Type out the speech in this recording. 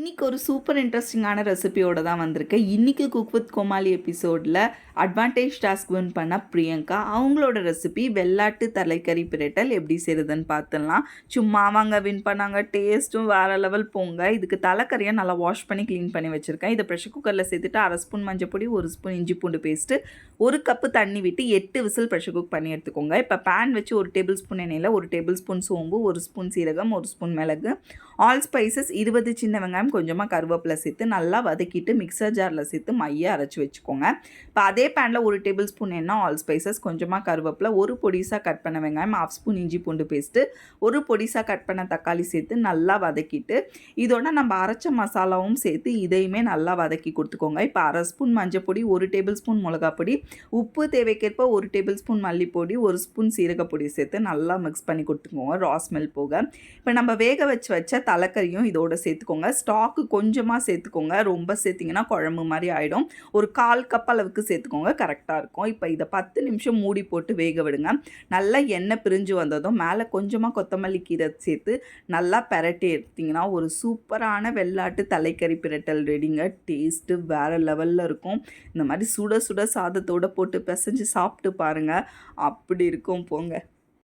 இன்றைக்கி ஒரு சூப்பர் இன்ட்ரெஸ்டிங்கான ரெசிபியோடு தான் வந்திருக்கேன் இன்றைக்கி குக் வித் கோமாளி எபிசோடில் அட்வான்டேஜ் டாஸ்க் வின் பண்ண பிரியங்கா. அவங்களோட ரெசிபி வெள்ளாட்டு தலைக்கறி பிரட்டல் எப்படி செய்கிறதுன்னு பார்த்துடலாம் சும்மா அவங்க வின் பண்ணாங்க. டேஸ்ட்டும் வேறு லெவல் போங்க. இதுக்கு தலைக்கறியை நல்லா வாஷ் பண்ணி க்ளீன் பண்ணி வச்சுருக்கேன். இதை ப்ரெஷர் குக்கரில் சேர்த்துட்டு அரை ஸ்பூன் மஞ்சள் பொடி ஒரு ஸ்பூன் இஞ்சி பூண்டு பேஸ்ட்டு ஒரு கப்பு தண்ணி விட்டு எட்டு விசில் ப்ரெஷர் குக் பண்ணி எடுத்துக்கோங்க. இப்போ பேன் வச்சு ஒரு டேபிள் ஸ்பூன் எண்ணெயில் ஒரு டேபிள் ஸ்பூன் சோம்பு ஒரு ஸ்பூன் சீரகம் ஒரு ஸ்பூன் மிளகு ஆல் ஸ்பைசஸ் இருபது சின்ன வெங்காயம் கொஞ்சமாக கருவேப்பிலை சேர்த்து நல்லா வதக்கிட்டு மிக்சர் ஜாரில் சேர்த்து மைய அரைச்சி வச்சுக்கோங்க. இப்போ அதே பேனில் ஒரு டேபிள் ஸ்பூன் எண்ணெய் ஆல் ஸ்பைசஸ் கொஞ்சமாக கருவேப்பிலை ஒரு பொடிசாக கட் பண்ண வெங்காயம் ஹாஃப் ஸ்பூன் இஞ்சி பூண்டு பேஸ்ட்டு ஒரு பொடிசாக கட் பண்ண தக்காளி சேர்த்து நல்லா வதக்கிட்டு இதோட நம்ம அரைச்ச மசாலாவும் சேர்த்து இதையுமே நல்லா வதக்கி கொடுத்துக்கோங்க. இப்போ அரை ஸ்பூன் மஞ்சள் பொடி ஒரு டேபிள் ஸ்பூன் மிளகா பொடி உப்பு தேவைக்கேற்ப ஒரு டேபிள் ஸ்பூன் மல்லிப்பொடி ஒரு ஸ்பூன் சீரகப்பொடி சேர்த்து நல்லா மிக்ஸ் பண்ணி கொடுத்துக்கோங்க ரா ஸ்மெல் போக. இப்போ நம்ம வேக வச்சு வச்ச தலைக்கறியும் இதோட சேர்த்துக்கோங்க. ஸ்டாக்கு கொஞ்சமாக சேர்த்துக்கோங்க. ரொம்ப சேர்த்திங்கன்னா குழம்பு மாதிரி ஆகிடும் ஒரு கால் கப் அளவுக்கு சேர்த்துக்கோங்க. கரெக்டாக இருக்கும். இப்போ இதை பத்து நிமிஷம் மூடி போட்டு வேக விடுங்க. நல்லா எண்ணெய் பிரிஞ்சு வந்ததும் மேலே கொஞ்சமாக கொத்தமல்லி கீரை சேர்த்து நல்லா பெரட்டி எடுத்திங்கன்னா ஒரு சூப்பரான வெள்ளாட்டு தலைக்கறி பிரட்டல் ரெடிங்க. டேஸ்ட்டு வேறு லெவலில் இருக்கும். இந்த மாதிரி சுட சுட சாதத்தோடு போட்டு பிசைஞ்சு சாப்பிட்டு பாருங்கள் அப்படி இருக்கும் போங்க.